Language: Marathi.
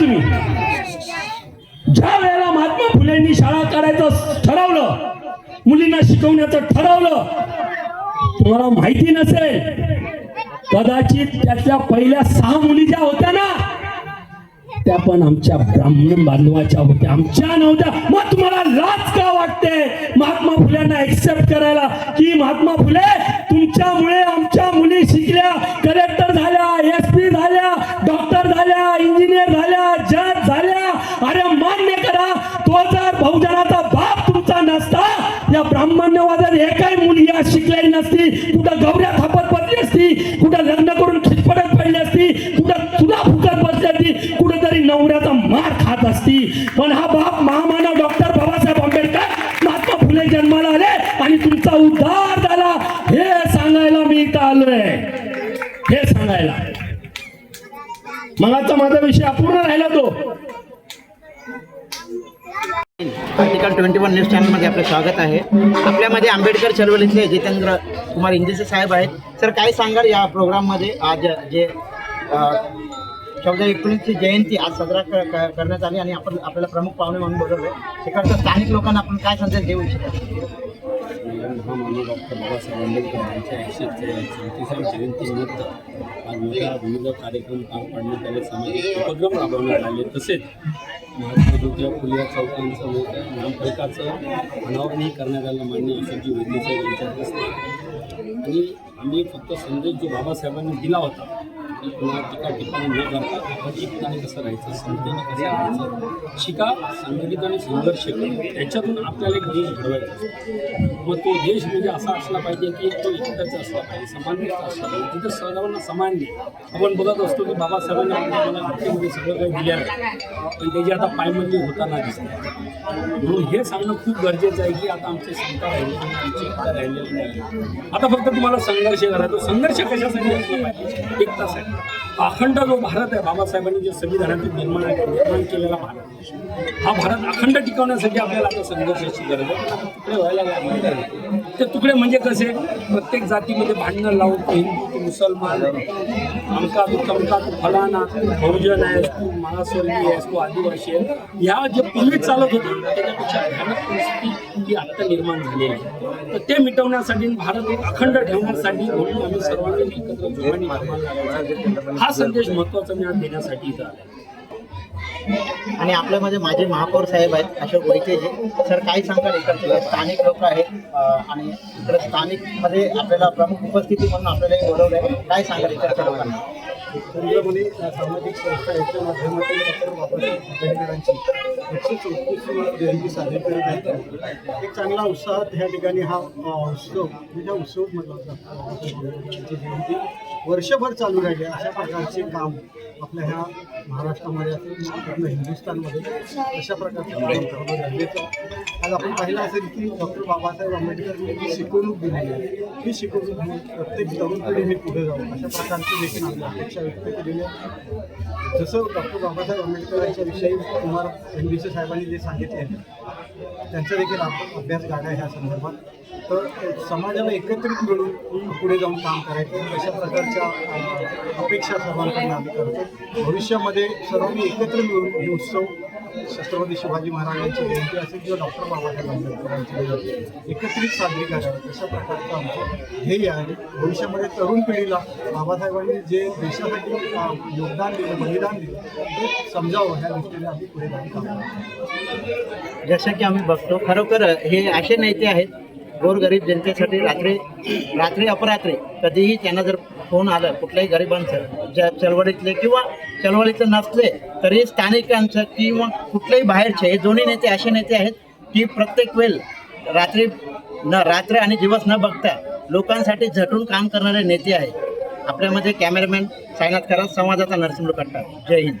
तुम्ही? ज्या वेळेला महात्मा फुलेंनी शाळा काढायचं ठरवलं मुलींना शिकवण्याचं ठरवलं तुम्हाला माहिती नसेल कदाचित त्यातल्या पहिल्या सहा मुली ज्या होत्या ना त्या पण आमच्या ब्राह्मण बांधवाच्या होत्या आमच्या नव्हत्या. मग तुम्हाला लाच का वाटते महात्मा फुल्यांना एक्सेप्ट करायला? की महात्मा फुले तुमच्यामुळे या ब्राह्मण्यवादात एकही मुली या शिकलेली नसती कुठं गौऱ्या थापत बसली असती कुठं लग्न करून खिचपडत पडली असती कुठं तुला फुकत बसली असती कुठेतरी नवऱ्याचा मार खात असती. पण हा बाप महामानव डॉक्टर बाबासाहेब आंबेडकर महात्मा फुले जन्माला आले आणि तुमचा उद्धार झाला. हे सांगायला मी इथं आलोय. हे सांगायला. मगाचा माझा विषय अपूर्ण राहिला तो. आर्टिकल ट्वेंटी वन न्यूज चॅनलमध्ये आपलं स्वागत आहे. आपल्यामध्ये आंबेडकर चळवळीतले जितेंद्र कुमार इंदिसे साहेब आहेत. सर काय सांगाल या प्रोग्राममध्ये? आज जे चौदा एप्रिलची जयंती आज साजरा करण्यात आली आणि आपण आपल्याला प्रमुख पाहुणे म्हणून बोलवले. तिकडच्या स्थानिक लोकांना आपण काय संदेश देऊ इच्छिता? महामानव डॉक्टर बाबासाहेब आंबेडकर यांच्या एकशे चौतीसाव्या जयंतीनिमित्त आज मोठ्या विविध कार्यक्रम पार पाडण्यात आले सामाजिक उपक्रम राबवण्यात आले तसेच महात्मा ज्योतिराव फुले या चौकांसमोर नामफलकाचं अनावरणही करण्यात आलं मान्य अशोकजी वैद्यसाहेब यांच्या हस्ते. आणि आम्ही फक्त संदेश जो बाबासाहेबांनी दिला होता. की पुन्हा टीका टिप्पणी न करता एकताने कसं राहायचं संस्थेने कसं राहायचं शिका संघटित आणि संघर्ष त्याच्यातून आपल्याला एक देश घडवायचा मग तो देश म्हणजे असा असला पाहिजे की तो एकताचा असला पाहिजे समानतेचा असला पाहिजे तिथं सर्वांना समान नाही आपण बघत असतो की बाबासाहेबांनी आपल्याला घटनेमध्ये सगळं काही दिलेलं आहे पण त्याची आता पायमंदी होताना दिसते म्हणून हे सांगणं खूप गरजेचं आहे की आता आमचे संता राहिले आमची एकता राहिलेली नाही आता फक्त तुम्हाला संघर्ष करायचा संघर्ष कशासाठी? असला पाहिजे एकतासाठी. अखंड जो भारत आहे बाबासाहेबांनी जे संविधानातील निर्माण निर्माण केलेला भारत हा भारत अखंड टिकवण्यासाठी आपल्याला आता संघर्षाची गरज आहे. तुकडे व्हायला लागले. ते तुकडे म्हणजे कसे? प्रत्येक जातीमध्ये भांडणं लावून मुसलमान आमका तू तमका तू फलाना बहुजन आहेस तू मागासवर्गीय आहेस तू आदिवासी आहे. ह्या जे पूर्वी चालत होतं त्याच्यापेक्षा भयानक परिस्थिती ही आत्ता निर्माण झाली आहे. तर ते मिटवण्यासाठी भारत एक अखंड ठेवण्यासाठी म्हणून आम्ही सर्वांनी एकत्र हा संदेश महत्त्वाचा मी आज देण्यासाठी इथं आला आणि आपल्यामध्ये माझे महापौर साहेब आहेत अशोक वैद्यजी सर काय सांगाल इकडचे? स्थानिक लोक आहेत आणि इकडे स्थानिकमध्ये आपल्याला प्रमुख उपस्थिती म्हणून आपल्याला बोलवलं आहे काय सांगाल इकडच्या लोकांना? चंद्रमणी सामाजिक संस्था याच्या माध्यमातून डॉक्टर बाबासाहेब आंबेडकरांची एकशे चौतीस जयंती साजरी करत आहे एक चांगला उत्साहात ह्या ठिकाणी हा उत्सव म्हणजे हा उत्सव म्हटला जातो. बाबासाहेब आंबेडकरांची जयंती वर्षभर चालू राहिली अशा प्रकारचे काम. आपल्या ह्या महाराष्ट्रामध्ये असेल पूर्ण हिंदुस्थानमध्ये अशा प्रकारचे काम करणं गरजेचं. आज आपण पाहिलं असेल की डॉक्टर बाबासाहेब आंबेडकरांनी जी शिकवणूक दिलेली आहे ही शिकवणूक घेऊन प्रत्येक तरुण पिढीने पुढे जावं अशा प्रकारची देखील आपल्या अपेक्षा व्यक्त केलेली आहे. जसं डॉक्टर बाबासाहेब आंबेडकरांच्या विषयी कुमार एमबीसी साहेबांनी जे सांगितले त्यांचा देखील आप- अभ्यास आहे ह्या संदर्भात. तर समाजाला एकत्रित मिळून पुढे जाऊन काम करायचं अशा प्रकारच्या अपेक्षा सर्वांकडून आम्ही करतो. भविष्यामध्ये सर्वांनी एकत्र मिळून हे उत्सव छत्रपती शिवाजी महाराजांची जयंती असेल किंवा डॉक्टर बाबासाहेब आंबेडकरांची जयंती एकत्रित साजरी करावी अशा प्रकारचं आमचं ध्येय आहे. भविष्यामध्ये तरुण पिढीला बाबासाहेबांनी जे देशासाठी योगदान दिलं बलिदान दिलं ते समजावं ह्या दृष्टीने आम्ही पुढे जाऊन जसं की आम्ही बघतो खरोखर हे असे नेते आहेत गोरगरीब जनतेसाठी रात्री रात्री अपरात्री कधीही त्यांना जर फोन आलं कुठल्याही गरिबांचं ज्या चळवळीतले किंवा चळवळीतले नसले तरी स्थानिकांचं किंवा कुठल्याही बाहेरचे हे दोन्ही नेते असे नेते आहेत की प्रत्येक वेळ रात्री न रात्र आणि दिवस न बघता लोकांसाठी झटून काम करणारे नेते आहेत. आपल्यामध्ये कॅमेरामॅन सायनाथ खरात संवादाचा नरसिंह कट्टा. जय हिंद.